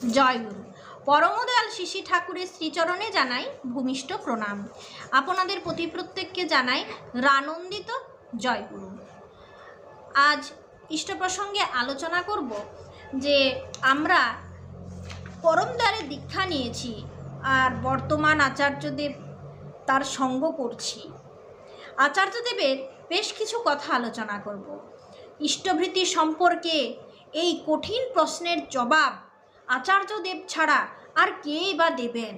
জয়গুরু পরমদয়াল শিশি ঠাকুরের শ্রীচরণে জানাই ভূমিষ্ঠ প্রণাম। আপনাদের প্রতি প্রত্যেককে জানাই রানন্দিত জয়গুরু আজ ইষ্ট প্রসঙ্গে আলোচনা করব যে আমরা পরমদ্বারে দীক্ষা নিয়েছি আর বর্তমান আচার্যদেব তার সঙ্গ করছি। আচার্যদেবের বেশ কিছু কথা আলোচনা করব। ইষ্টভৃতি সম্পর্কে এই কঠিন প্রশ্নের জবাব আচার্যদেব ছাড়া আর কে বা দেবেন?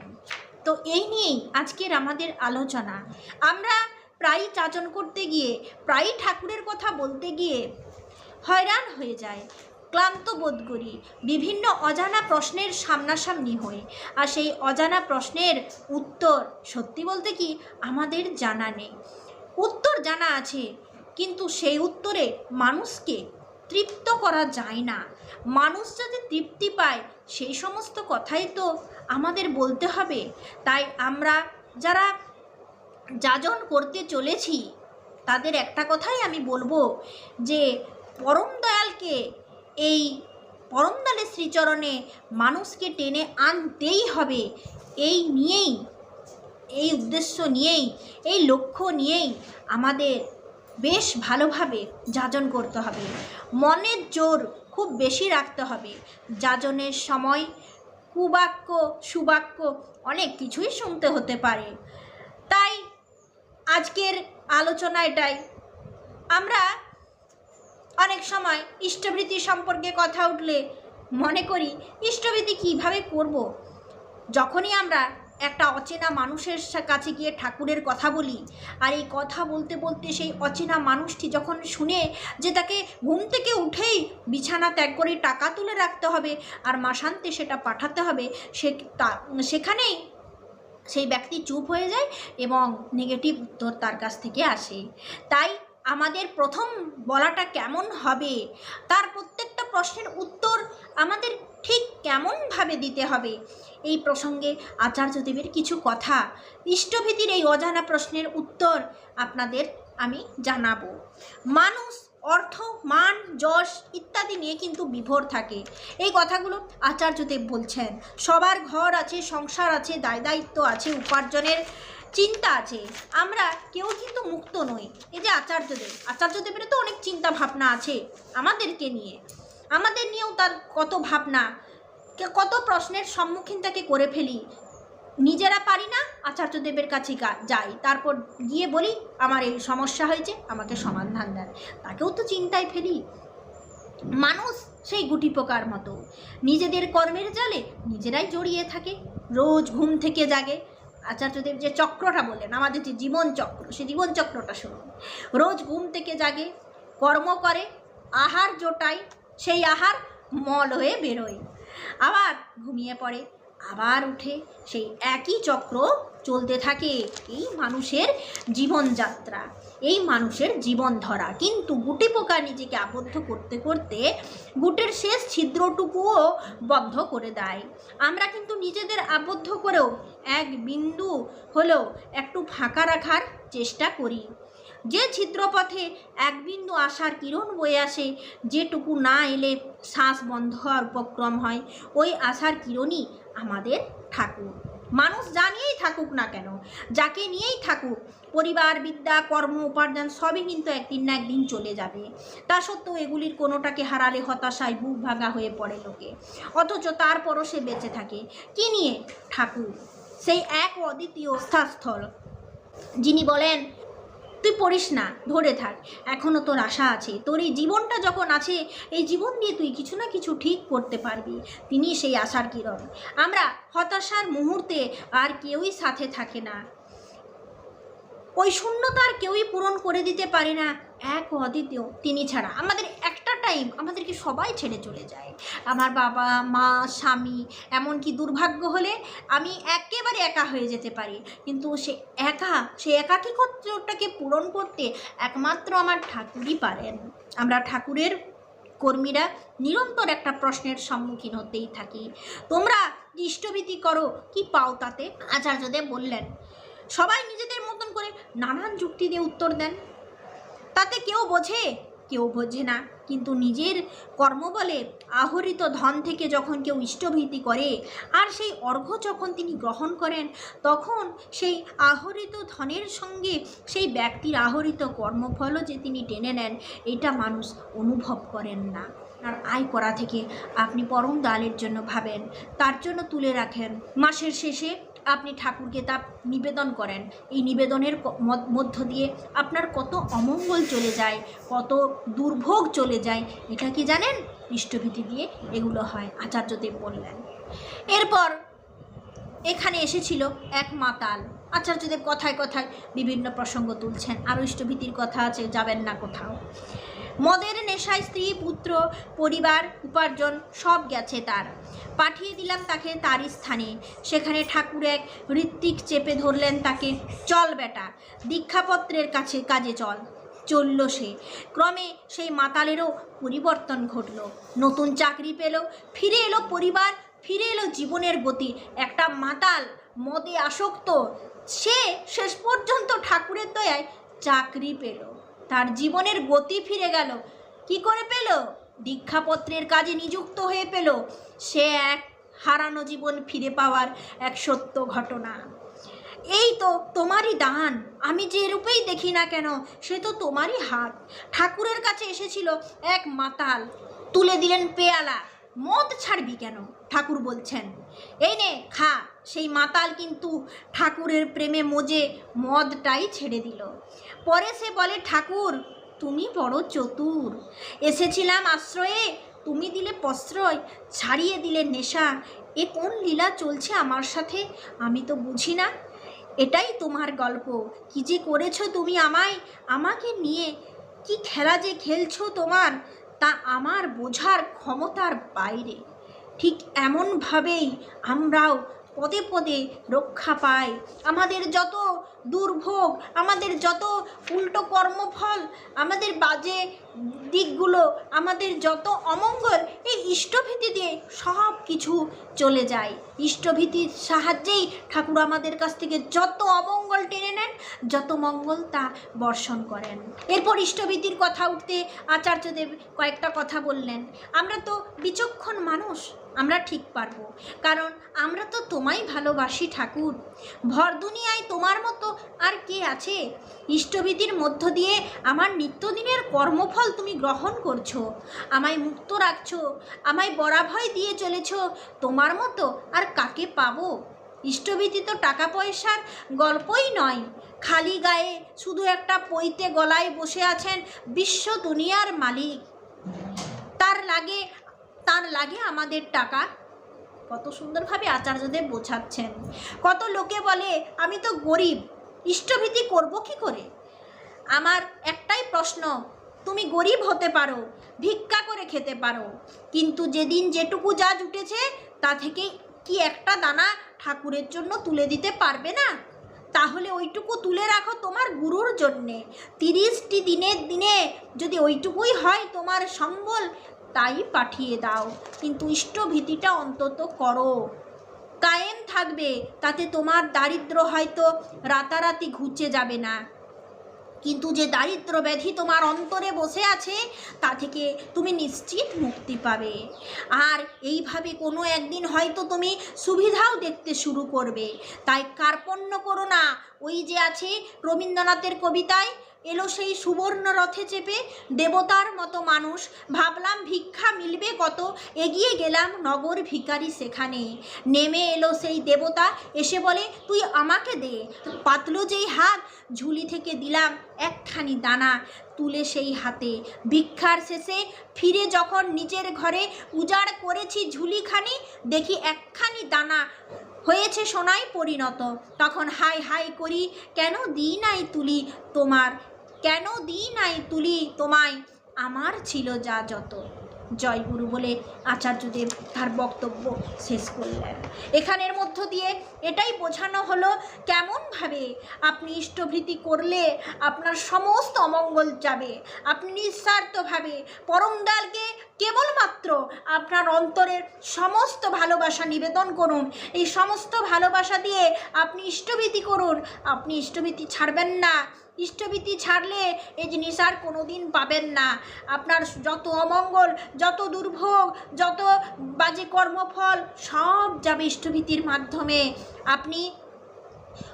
তো এই নিয়েই আজকের আমাদের আলোচনা। আমরা প্রায়ই চাচন করতে গিয়ে, প্রায়ই ঠাকুরের কথা বলতে গিয়ে হয়রান হয়ে যায় ক্লান্ত বোধ করি, বিভিন্ন অজানা প্রশ্নের সামনাসামনি হই। আর সেই অজানা প্রশ্নের উত্তর সত্যি বলতে কি আমাদের জানা নেই। উত্তর জানা আছে, কিন্তু সেই উত্তরে মানুষকে তৃপ্ত করা যায় না। মানুষ যাতে তৃপ্তি পায়, সেই সমস্ত কথাই তো আমাদের বলতে হবে। তাই আমরা যারা যাজন করতে চলেছি, তাদের একটা কথাই আমি বলব যে, পরম দয়ালকে এই পরম দয়ালের শ্রীচরণে মানুষকে টেনে আনতেই হবে। এই নিয়েই, এই উদ্দেশ্য নিয়েই, এই লক্ষ্য নিয়েই আমাদের বেশ ভালোভাবে যাজন করতে হবে। মনের জোর খুব বেশি রাখতে হবে যাজনের সময় কুবাক্য, সুবাক্য অনেক কিছুই শুনতে হতে পারে তাই আজকের আলোচনা এটাই আমরা অনেক সময় ইষ্টবৃত্তি সম্পর্কে কথা উঠলে মনে করি ইষ্টবৃত্তি কীভাবে করব। যখনই আমরা একটা অচেনা মানুষের কাছে গিয়ে ঠাকুরের কথা বলি। আর এই কথা বলতে বলতে সেই অচেনা মানুষটি যখন শুনে যে তাকে ঘুম থেকে উঠেই বিছানা ত্যাগ করে টাকা তুলে রাখতে হবে আর মাসান্তে সেটা পাঠাতে হবে, সে তা- সেখানেই সেই ব্যক্তি চুপ হয়ে যায় এবং নেগেটিভ উত্তর তার কাছ থেকে আসে। তাই আমাদের প্রথম বলাটা কেমন হবে? তার প্রত্যেকটা প্রশ্নের উত্তর আমাদের ঠিক কেমনভাবে দিতে হবে? এই প্রসঙ্গে আচার্যদেবের কিছু কথা। ইষ্টভীতির এই অজানা প্রশ্নের উত্তর আপনাদের আমি জানাব। মানুষ, অর্থ, মান, যশ ইত্যাদি নিয়ে কিন্তু বিভোর থাকে। এই কথাগুলো আচার্যদেব বলছেন। সবার ঘর আছে, সংসার আছে, দায় দায়িত্ব আছে, উপার্জনের চিন্তা আছে। আমরা কেউ কিন্তু মুক্ত নই। এই যে আচার্যদেব আচার্যদেবের তো অনেক চিন্তা ভাবনা আছে আমাদেরকে নিয়ে। আমাদের নিয়েও তার কত ভাবনা কত প্রশ্নের সম্মুখীন তাকে করে ফেলি। নিজেরা পারি না, আচার্যদেবের কাছে যাই। তারপর গিয়ে বলি, আমার এই সমস্যা হয়েছে, আমাকে সমাধান দেন। তাকেও তো চিন্তায় ফেলি। মানুষ সেই গুটি পোকার মতো। নিজেদের কর্মের জালে নিজেরাই জড়িয়ে থাকে। রোজ ঘুম থেকে জাগে। আচার্যদেব যে চক্রটা বললেন, আমাদের যে জীবন চক্র, সে জীবন চক্রটা শুনুন। রোজ ঘুম থেকে জাগে, কর্ম করে, আহার জোটায় সেই আহার মল হয়ে বেরোয়। আবার ঘুমিয়ে পড়ে, আবার উঠে সেই একই চক্র চলতে থাকে এই মানুষের জীবনযাত্রা, এই মানুষের জীবন ধরা কিন্তু গুটি পোকা নিজেকে আবদ্ধ করতে করতে গুটের শেষ ছিদ্রটুকুও বদ্ধ করে দেয়। আমরা কিন্তু নিজেদের আবদ্ধ করেও এক বিন্দু হলেও একটু ফাঁকা রাখার চেষ্টা করি। যে ছিদ্রপথে এক বিন্দু আশার কিরণ বয়ে আসে, যেটুকু না এলে শ্বাস বন্ধ হওয়ার উপক্রম হয়, ওই আশার কিরণই আমাদের ঠাকুর। মানুষ জানিয়েই থাকুক না কেন, যাকে নিয়েই থাকুক, পরিবার, বিদ্যা, কর্ম, উপার্জন, সবই কিন্তু একদিন না একদিন চলে যাবে। তা সত্ত্বেও এগুলির কোনোটাকে হারালে হতাশায় বুক ভাঙা হয়ে পড়ে লোকে। অথচ তারপরও সে বেঁচে থাকে। কি নিয়ে? ঠাকুর। সেই এক অদ্বিতীয় স্থাস্থল যিনি বলেন তুই পড়িস না, ধরে থাক। এখনও তোর আশা আছে। তোর এই জীবনটা যখন আছে, এই জীবন দিয়ে তুই কিছু না কিছু ঠিক করতে পারবি। তিনি সেই আশার কিরণ। আমরা হতাশার মুহূর্তে আর কেউই সাথে থাকে না। ওই শূন্যতা আর কেউই পূরণ করে দিতে পারে না। এক অদ্বিতীয়, তিনি ছাড়া। আমাদের টাইম আমাদেরকে সবাই ছেড়ে চলে যায়। আমার বাবা, মা, স্বামী, এমনকি দুর্ভাগ্য হলে আমি একেবারে একা হয়ে যেতে পারি। কিন্তু সে একা, সে একাকিত্বটাকে পূরণ করতে একমাত্র আমার ঠাকুরই পারেন। আমরা ঠাকুরের কর্মীরা নিরন্তর একটা প্রশ্নের সম্মুখীন হতেই থাকি। তোমরা ইষ্টভীতি করো, কি পাও তাতে? আচার্যদেব বললেন, সবাই নিজেদের মতন করে নানান যুক্তি দিয়ে উত্তর দেন। তাতে কেউ বোঝে? কেউ বোঝে না। কিন্তু নিজের কর্মবলে আহরিত ধন থেকে যখন কেউ ইষ্টভীতি করে, আর সেই অর্ঘ্য যখন তিনি গ্রহণ করেন, তখন সেই আহরিত ধনের সঙ্গে সেই ব্যক্তির আহরিত কর্মফলও যে তিনি টেনে নেন, এটা মানুষ অনুভব করেন না। আর আয় করা থেকে আপনি পরম দালের জন্য ভাবেন, তার জন্য তুলে রাখেন। মাসের শেষে আপনি ঠাকুরকে তা নিবেদন করেন। এই নিবেদনের মধ্য- দিয়ে আপনার কত অমঙ্গল চলে যায়, কত দুর্ভোগ চলে যায়, এটা কি জানেন? ইষ্টভীতি দিয়ে এগুলো হয়, আচার্যদেব বললেন। এরপর এখানে এসেছিল এক মাতাল। আচার্যদেব কথায় কথায় বিভিন্ন প্রসঙ্গ তুলছেন। আরও ইষ্টভীতির কথা আছে, যাবেন না কোথাও। মদের নেশায় স্ত্রী, পুত্র, পরিবার, উপার্জন সব গেছে তার। পাঠিয়ে দিলাম তাকে তারই স্থানে। সেখানে ঠাকুর এক ঋত্বিক চেপে ধরলেন তাকে, চল বেটা, দীক্ষাপত্রের কাছে কাজে চল। চলল সে। ক্রমে সেই মাতালেরও পরিবর্তন ঘটল। নতুন চাকরি পেল, ফিরে এলো পরিবার, ফিরে এলো জীবনের গতি। একটা মাতাল মদে আসক্ত, সে শেষ পর্যন্ত ঠাকুরের দয়ায় চাকরি পেল। তার জীবনের গতি ফিরে গেল। কি করে পেল? দীক্ষাপত্রের কাজে নিযুক্ত হয়ে পেল। সে এক হারানো জীবন ফিরে পাওয়ার এক সত্য ঘটনা। এই তো তোমারই দান। আমি যে রূপেই দেখি না কেন, সে তো তোমারই হাত। ঠাকুরের কাছে এসেছিল এক মাতাল। তুলে দিলেন পেয়ালা। মদ ছাড়বি কেন? ঠাকুর বলছেন। এই নে, খা। সেই মাতাল কিন্তু ঠাকুরের প্রেমে মজে মদটাই ছেড়ে দিল। পরে সে বলে, ঠাকুর, তুমি বড় চতুর। এসেছিলাম আশ্রয়ে, তুমি দিলে প্রশ্রয়, ছাড়িয়ে দিলে নেশা। এ কোন লীলা চলছে আমার সাথে, আমি তো বুঝি না। এটাই তোমার গল্প। কি যে করেছ তুমি আমায়, আমাকে নিয়ে? কি খেলা যে খেলছো তোমার, তা আমার বোঝার ক্ষমতার বাইরে। ঠিক এমনভাবেই আমরাও পদে পদে রক্ষা পায়। আমাদের যত দুর্ভোগ, আমাদের যত উল্টো কর্মফল, আমাদের বাজে দিকগুলো, আমাদের যত অমঙ্গল, এই ইষ্টভীতি দিয়ে সব কিছু চলে যায়। ইষ্টভীতির সাহায্যেই ঠাকুর আমাদের কাছ থেকে যত অমঙ্গল টেনে নেন, যত মঙ্গল তা বর্ষণ করেন। এরপর ইষ্টভীতির কথা উঠতে আচার্যদেব কয়েকটা কথা বললেন। আমরা তো বিচক্ষণ মানুষ আমরা ঠিক পারব। কারণ আমরা তো তোমায় ভালোবাসি, ঠাকুর। ভর দুনিয়ায় তোমার মতো আর কে আছে? ইষ্টবিধির মধ্য দিয়ে আমার নিত্যদিনের কর্মফল তুমি গ্রহণ করছ। আমায় মুক্ত রাখছো, আমায় বরাভয় দিয়ে চলেছ, তোমার মতো আর কাকে পাবো? ইষ্টবিধি তো টাকা পয়সার গল্পই নয়। খালি গায়ে শুধু একটা পৈতে গলায় বসে আছেন বিশ্ব দুনিয়ার মালিক। তার লাগে তার লাগে আমাদের টাকা। কত সুন্দরভাবে আচার্যদেব বোঝাচ্ছেন। কত লোকে বলে, আমি তো গরিব, ইষ্টভীতি করব কি করে? আমার একটাই প্রশ্ন, তুমি গরিব হতে পারো, ভিক্ষা করে খেতে পারো, কিন্তু যেদিন যেটুকু যা জুটেছে, তা থেকে কি একটা দানা ঠাকুরের জন্য তুলে দিতে পারবে না? তাহলে ওইটুকু তুলে রাখো তোমার গুরুর জন্যে। তিরিশটি দিনের দিনে যদি ওইটুকুই হয় তোমার সম্বল তাই পাঠিয়ে দাও। কিন্তু ইষ্টভীতিটা অন্তত করো। কায়েম থাকবে, তাতে তোমার দারিদ্র হয়তো রাতারাতি ঘুচে যাবে না। কিন্তু যে দারিদ্র ব্যাধি তোমার অন্তরে বসে আছে, তা থেকে তুমি নিশ্চিত মুক্তি পাবে। আর এইভাবে কোনো একদিন হয়তো তুমি সুবিধাও দেখতে শুরু করবে। তাই কার্পণ্য করো না। ওই যে আছে রবীন্দ্রনাথের কবিতায় এলো সেই সুবর্ণ রথে চেপে দেবতার মতো মানুষ। ভাবলাম ভিক্ষা মিলবে কত? এগিয়ে গেলাম নগর ভিখারি সেখানে। নেমে এলো সেই দেবতা, এসে বলে, তুই আমাকে দে। পাতলো যেই হাত, ঝুলি থেকে দিলাম একখানি দানা তুলে সেই হাতে। ভিক্ষার শেষে ফিরে যখন নিজের ঘরে উজাড় করেছি ঝুলিখানি, দেখি একখানি দানা হয়েছে সোনায় পরিণত। তখন হাই হাই করি, কেন দিই নাই তুলি তোমার? কেন দিই নাই তুলি তোমায়? আমার ছিল যা যত। জয় গুরু বলে আচার্যদেব তার বক্তব্য শেষ করলেন। এখানের মধ্য দিয়ে এটাই বোঝানো হলো কেমনভাবে আপনি ইষ্টভৃতি করলে আপনার সমস্ত অমঙ্গল যাবে। আপনি নিঃস্বার্থভাবে পরমদালকে কেবলমাত্র আপনার অন্তরের সমস্ত ভালোবাসা নিবেদন করুন। এই সমস্ত ভালোবাসা দিয়ে আপনি ইষ্টভীতি করুন। আপনি ইষ্টভীতি ছাড়বেন না। ইষ্টভীতি ছাড়লে এই জিনিস আর কোনো দিন পাবেন না। আপনার যত অমঙ্গল, যত দুর্ভোগ, যত বাজে কর্মফল, সব যাবে ইষ্টভীতির মাধ্যমে। আপনি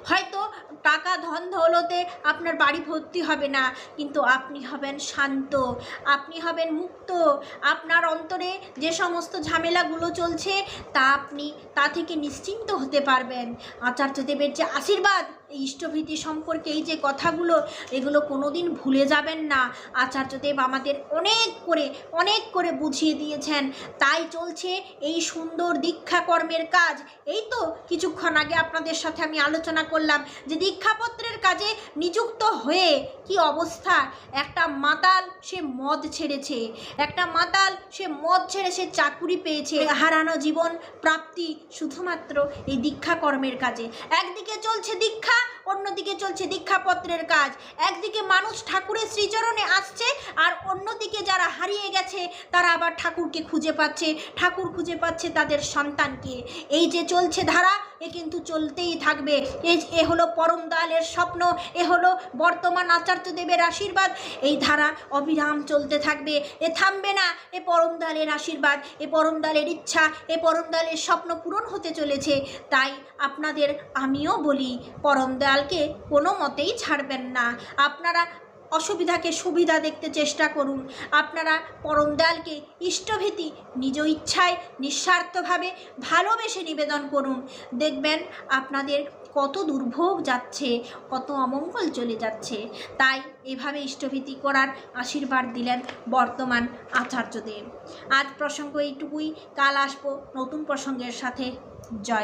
হয়তো টাকা ধন দৌলতে আপনার বাড়ি ভর্তি হবে না। কিন্তু আপনি হবেন শান্ত, আপনি হবেন মুক্ত। আপনার অন্তরে যে সমস্ত ঝামেলাগুলো চলছে, তা আপনি তা থেকে নিশ্চিন্ত হতে পারবেন। আচার্য দেবের যে আশীর্বাদ ইষ্টভীতি সম্পর্কে এই যে কথাগুলো, এগুলো কোনোদিন ভুলে যাবেন না। আচার্যদেব আমাদের অনেক করে অনেক করে বুঝিয়ে দিয়েছেন। তাই চলছে এই সুন্দর দীক্ষা কর্মের কাজ। এই তো কিছুক্ষণ আগে আপনাদের সাথে আমি আলোচনা করলাম যে দীক্ষাপত্রের কাজে নিযুক্ত হয়ে কি অবস্থা? একটা মাতাল সে মদ ছেড়েছে, একটা মাতাল সে মদ ছেড়ে সে চাকুরি পেয়েছে। হারানো জীবন প্রাপ্তি শুধুমাত্র এই দীক্ষা কর্মের কাজে। একদিকে চলছে দীক্ষা অন্যদিকে চলছে দীক্ষাপত্রের কাজ। একদিকে মানুষ ঠাকুরের শ্রীচরণে আসছে, আর অন্যদিকে যারা হারিয়ে গেছে, তারা আবার ঠাকুরকে খুঁজে পাচ্ছে। ঠাকুর খুঁজে পাচ্ছে তাদের সন্তানকে। এই যে চলছে ধারা, এ কিন্তু চলতেই থাকবে। এ এ হলো পরম দয়ালের স্বপ্ন, এ হলো বর্তমান আচার্যদেবের আশীর্বাদ। এই ধারা অবিরাম চলতে থাকবে। এ থামবে না, এ পরম দয়ালের আশীর্বাদ, এ পরম দয়ালের ইচ্ছা, এ পরম দয়ালের স্বপ্ন পূরণ হতে চলেছে। তাই আপনাদের আমিও বলি, পরম দয়ালকে কোনো মতেই ছাড়বেন না। আপনারা অসুবিধাকে সুবিধা দেখতে চেষ্টা করুন। আপনারা পরম দয়ালকে ইষ্টভীতি, নিজ ইচ্ছায় নিঃস্বার্থভাবে ভালোবেসে নিবেদন করুন। দেখবেন আপনাদের কত দুর্ভোগ যাচ্ছে, কত অমঙ্গল চলে যাচ্ছে। তাই এভাবে ইষ্টভীতি করার আশীর্বাদ দিলেন বর্তমান আচার্যদেব। আজ প্রসঙ্গ এইটুকুই। কাল আসব নতুন প্রসঙ্গের সাথে। জয়।